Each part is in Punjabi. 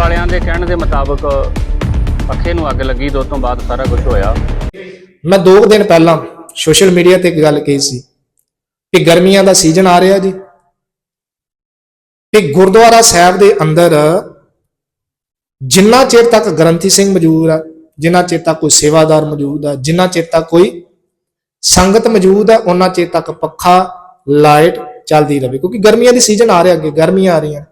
ਵਾਲਿਆਂ ਦੇ ਕਹਿਣ ਦੇ ਮੁਤਾਬਕ ਪੱਖੇ ਨੂੰ ਅੱਗ ਲੱਗੀ, ਤੋਂ ਤੋਂ ਬਾਅਦ ਸਾਰਾ ਕੁਝ ਹੋਇਆ। ਮੈਂ ਦੋ ਕੁ ਦਿਨ ਪਹਿਲਾਂ ਸੋਸ਼ਲ ਮੀਡੀਆ ਤੇ ਇੱਕ ਗੱਲ ਕਹੀ ਸੀ ਕਿ ਗਰਮੀਆਂ ਦਾ ਸੀਜ਼ਨ ਆ ਰਿਹਾ ਜੀ। ਕਿ ਗੁਰਦੁਆਰਾ ਸਾਹਿਬ ਦੇ ਅੰਦਰ ਜਿੰਨਾ ਚਿਰ ਤੱਕ ਗ੍ਰੰਥੀ ਸਿੰਘ ਮੌਜੂਦ ਆ, ਜਿੰਨਾ ਚਿਰ ਤੱਕ ਕੋਈ ਸੇਵਾਦਾਰ ਮੌਜੂਦ ਆ, ਜਿੰਨਾ ਚਿਰ ਤੱਕ ਕੋਈ ਸੰਗਤ ਮੌਜੂਦ ਆ, ਉਹਨਾਂ ਚਿਰ ਤੱਕ ਪੱਖਾ, ਲਾਈਟ ਚੱਲਦੀ ਰਹੇ। ਕਿਉਂਕਿ ਗਰਮੀਆਂ ਦੀ ਸੀਜ਼ਨ ਆ ਰਿਹਾ ਅੱਗੇ, ਗਰਮੀਆਂ ਆ ਰਹੀਆਂ।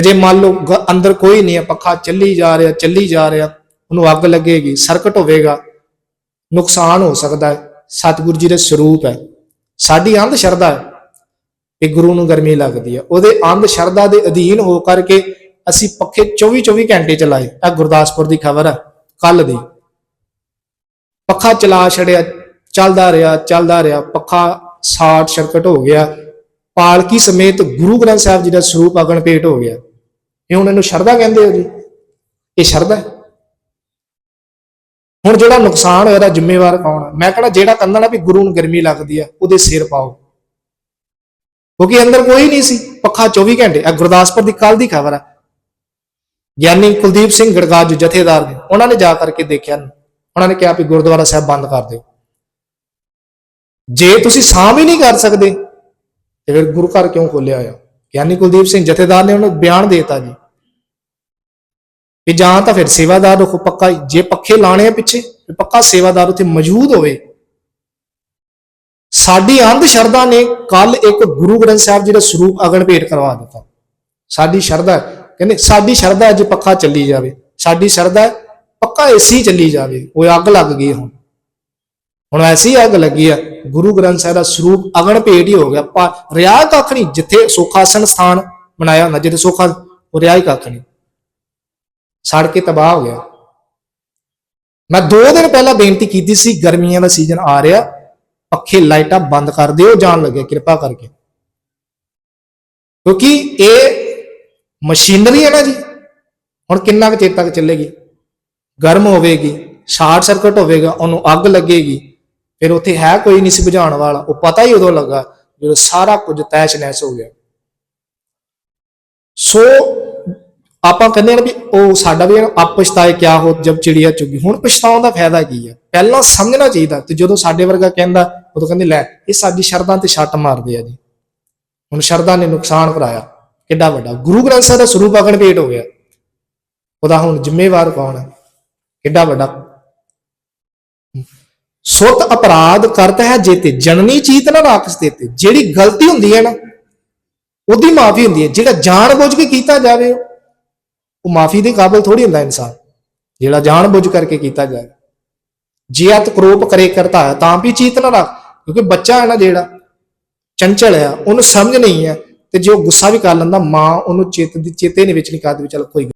ਤੇ ਜੇ ਮੰਨ ਲਓ ਗ- ਅੰਦਰ ਕੋਈ ਨਹੀਂ ਹੈ, ਪੱਖਾ ਚੱਲੀ ਜਾ ਰਿਹਾ, ਚੱਲੀ ਜਾ ਰਿਹਾ, ਉਹਨੂੰ ਅੱਗ ਲੱਗੇਗੀ, ਸਰਕਟ ਹੋਵੇਗਾ, ਨੁਕਸਾਨ ਹੋ ਸਕਦਾ ਹੈ। ਸਤਿਗੁਰੂ ਜੀ ਦੇ ਸਰੂਪ ਹੈ। ਸਾਡੀ ਅੰਧ ਸ਼ਰਧਾ ਹੈ ਕਿ ਗੁਰੂ ਨੂੰ ਗਰਮੀ ਲੱਗਦੀ ਹੈ। ਉਹਦੇ ਅੰਧ ਸ਼ਰਧਾ ਦੇ ਅਧੀਨ ਹੋ ਕਰਕੇ ਅਸੀਂ ਪੱਖੇ 24 24 ਘੰਟੇ ਚਲਾਏ। ਇਹ ਗੁਰਦਾਸਪੁਰ ਦੀ ਖਬਰ ਹੈ ਕੱਲ ਦੀ। ਪੱਖਾ ਚਲਾ ਛੜਿਆ ਚੱਲਦਾ ਰਿਹਾ ਚੱਲਦਾ ਰਿਹਾ। ਪੱਖਾ ਸ਼ਾਰਟ ਸਰਕਟ ਹੋ ਗਿਆ। ਪਾਲਕੀ ਸਮੇਤ ਗੁਰੂ ਗ੍ਰੰਥ ਸਾਹਿਬ ਜੀ ਦਾ ਸਰੂਪ ਅਗਨ ਪੇਟ ਹੋ ਗਿਆ। ਇਹ ਹੁਣ ਇਹਨੂੰ ਸ਼ਰਧਾ ਕਹਿੰਦੇ ਹੋ ਜੀ। ਇਹ ਸ਼ਰਧਾ ਹੁਣ ਜਿਹੜਾ ਨੁਕਸਾਨ ਹੋਇਆ ਦਾ ਜ਼ਿੰਮੇਵਾਰ ਕੌਣ ਹੈ ਮੈਂ ਕਹਿੰਦਾ ਜਿਹੜਾ ਕਹਿੰਦਾ ਨਾ ਵੀ ਗੁਰੂ ਨੂੰ ਗਰਮੀ ਲੱਗਦੀ ਆ, ਉਹਦੇ ਸਿਰ ਪਾਓ। ਕਿਉਂਕਿ ਅੰਦਰ ਕੋਈ ਨਹੀਂ ਸੀ, ਪੱਖਾ 24 ਘੰਟੇ। ਆ ਗੁਰਦਾਸਪੁਰ ਦੀ ਕੱਲ ਦੀ ਖਬਰ ਹੈ ਗਿਆਨੀ ਕੁਲਦੀਪ ਸਿੰਘ ਗੜਗਾਜ ਜਥੇਦਾਰ ਨੇ, ਉਹਨਾਂ ਨੇ ਜਾ ਕਰਕੇ ਦੇਖਿਆ। ਉਹਨਾਂ ਨੇ ਕਿਹਾ ਵੀ ਗੁਰਦੁਆਰਾ ਸਾਹਿਬ ਬੰਦ ਕਰ ਦਿਓ। ਜੇ ਤੁਸੀਂ ਸਾਂਭ ਹੀ ਨਹੀਂ ਕਰ ਸਕਦੇ, ਤੇ ਫਿਰ ਗੁਰੂ ਘਰ ਕਿਉਂ ਖੋਲਿਆ ਆ ਗਿਆਨੀ ਕੁਲਦੀਪ ਸਿੰਘ ਜਥੇਦਾਰ ਨੇ ਉਹਨੂੰ ਬਿਆਨ ਦੇਤਾ ਜੀ। ਕਿ ਜਾਂ ਤਾਂ ਫਿਰ ਸੇਵਾਦਾਰ ਰੱਖੋ, ਪੱਕਾ ਜੇ ਪੱਖੇ ਲਾਣੇ ਆ ਪਿੱਛੇ ਪੱਕਾ ਸੇਵਾਦਾਰ ਉੱਥੇ ਮੌਜੂਦ ਹੋਵੇ। ਸਾਡੀ ਅੰਧ ਸ਼ਰਧਾ ਨੇ ਕੱਲ ਇੱਕ ਗੁਰੂ ਗ੍ਰੰਥ ਸਾਹਿਬ ਜੀ ਦਾ ਸਰੂਪ ਅਗਨ ਭੇਟ ਕਰਵਾ ਦਿੱਤਾ। ਸਾਡੀ ਸ਼ਰਧਾ ਕਹਿੰਦੇ, ਸਾਡੀ ਸ਼ਰਧਾ ਅੱਜ ਪੱਕਾ ਚੱਲੀ ਜਾਵੇ। ਸਾਡੀ ਸ਼ਰਧਾ ਪੱਕਾ ਏਸੀ ਚੱਲੀ ਜਾਵੇ। ਉਹ ਅੱਗ ਲੱਗ ਗਈ ਹੁਣ। ਹੁਣ ਐਸੀ ਅੱਗ ਲੱਗੀ ਆ ਗੁਰੂ ਗ੍ਰੰਥ ਸਾਹਿਬ ਦਾ ਸਰੂਪ ਅਗਨ ਭੇਟ ਹੀ ਹੋ ਗਿਆ। ਪਰ ਰਿਆ ਕੱਖ ਨਹੀਂ, ਜਿੱਥੇ ਸੁਖਾਸਨ ਸਥਾਨ ਬਣਾਇਆ ਹੁੰਦਾ, ਜਿੱਥੇ ਸੁਖਾ ਉਹ ਰਿਆ ਹੀ ਕੱਖ ਨਹੀਂ। ਸੜ ਕੇ ਤਬਾਹ ਹੋ ਗਿਆ। ਮੈਂ 2 ਦਿਨ ਪਹਿਲਾਂ ਬੇਨਤੀ ਕੀਤੀ ਸੀ, ਗਰਮੀਆਂ ਦਾ ਸੀਜ਼ਨ ਆ ਰਿਹਾ, ਪੱਖੇ, ਲਾਈਟਾਂ ਬੰਦ ਕਰ ਦਿਓ, ਜਾਣ ਲੱਗੇ ਕਿਰਪਾ ਕਰਕੇ। ਕਿਉਂਕਿ ਇਹ ਮਸ਼ੀਨਰੀ ਹੈ ਨਾ ਜੀ, ਹੁਣ ਕਿੰਨਾ ਕੁ ਚਿਰ ਤੱਕ ਚੱਲੇਗੀ? ਗਰਮ ਹੋਵੇਗੀ, ਸ਼ਾਰਟ ਸਰਕਟ ਹੋਵੇਗਾ, ਉਹਨੂੰ ਅੱਗ ਲੱਗੇਗੀ, ਫਿਰ ਉੱਥੇ ਹੈ ਕੋਈ ਨਹੀਂ ਸੀ ਬੁਝਾਉਣ ਵਾਲਾ, ਉਹ ਪਤਾ ਹੀ ਉਦੋਂ ਲੱਗਾ ਜਦੋਂ ਸਾਰਾ ਕੁਝ ਤੈਸ਼ ਨੈਸ਼ ਹੋ ਗਿਆ। ਸੋ ਆਪਾਂ ਕਹਿੰਦੇ ਨੇ ਵੀ ਉਹ ਸਾਡਾ ਵੀ ਆਪ ਪਛਤਾਏ ਕਿਆ ਹੋ, ਜਬ ਚਿੜੀਆ ਚੁਗੀ। ਹੁਣ ਪਛਤਾਉਣ ਦਾ ਫਾਇਦਾ ਕੀ ਹੈ ਪਹਿਲਾਂ ਸਮਝਣਾ ਚਾਹੀਦਾ ਤੇ ਜਦੋਂ ਸਾਡੇ ਵਰਗਾ ਕਹਿੰਦਾ, ਉਦੋਂ ਕਹਿੰਦੇ, ਲੈ, ਇਹ ਸਾਡੀ ਸ਼ਰਧਾ ਤੇ ਛੱਟ ਮਾਰਦੇ ਆ ਜੀ। ਹੁਣ ਸ਼ਰਧਾ ਨੇ ਨੁਕਸਾਨ ਕਰਾਇਆ। ਕਿੱਡਾ ਵੱਡਾ। ਗੁਰੂ ਗ੍ਰੰਥ ਸਾਹਿਬ ਦਾ ਸਰੂਪ ਅਗਣ ਭੇਟ ਹੋ ਗਿਆ। ਉਹਦਾ ਹੁਣ ਜ਼ਿੰਮੇਵਾਰ ਕੌਣ ਹੈ ਕਿੱਡਾ ਵੱਡਾ। ਸੁਤ ਅਪਰਾਧ ਕਰਤਾ ਹੈ ਜੇਤੇ ਜਨਨੀ ਚੀਤ ਨਾ ਰਾਖਸ ਦੇਤੇ। ਜਿਹੜੀ ਗਲਤੀ ਹੁੰਦੀ ਹੈ ਨਾ, ਉਹਦੀ ਮਾਫੀ ਹੁੰਦੀ ਹੈ। ਜਿਹੜਾ ਜਾਣ ਬੁੱਝ ਕੇ ਕੀਤਾ ਜਾਵੇ ਉਹ। ਉਹ ਮਾਫੀ ਦੇ ਕਾਬਿਲ ਥੋੜੀ ਹੁੰਦਾ ਇਨਸਾਨ, ਜਿਹੜਾ ਜਾਣ ਬੁੱਝ ਕਰਕੇ ਕੀਤਾ ਜਾਵੇ ਜੇ ਅਤ ਕਰੋਪ ਕਰੇ ਕਰਤਾ ਹੈ, ਤਾਂ ਵੀ ਚੀਤ ਨਾ ਰੱਖ, ਕਿਉਂਕਿ ਬੱਚਾ ਹੈ ਨਾ ਜਿਹੜਾ, ਚੰਚਲ ਹੈ, ਉਹਨੂੰ ਸਮਝ ਨਹੀਂ ਹੈ, ਤੇ ਜੇ ਉਹ ਗੁੱਸਾ ਵੀ ਕਰ ਲੈਂਦਾ, ਮਾਂ ਉਹਨੂੰ ਚੇਤ ਦੀ ਚੇਤੇ ਨਹੀਂ ਵਿੱਚ ਨਹੀਂ ਕਰਦੀ ਵੀ ਚੱਲ ਕੋਈ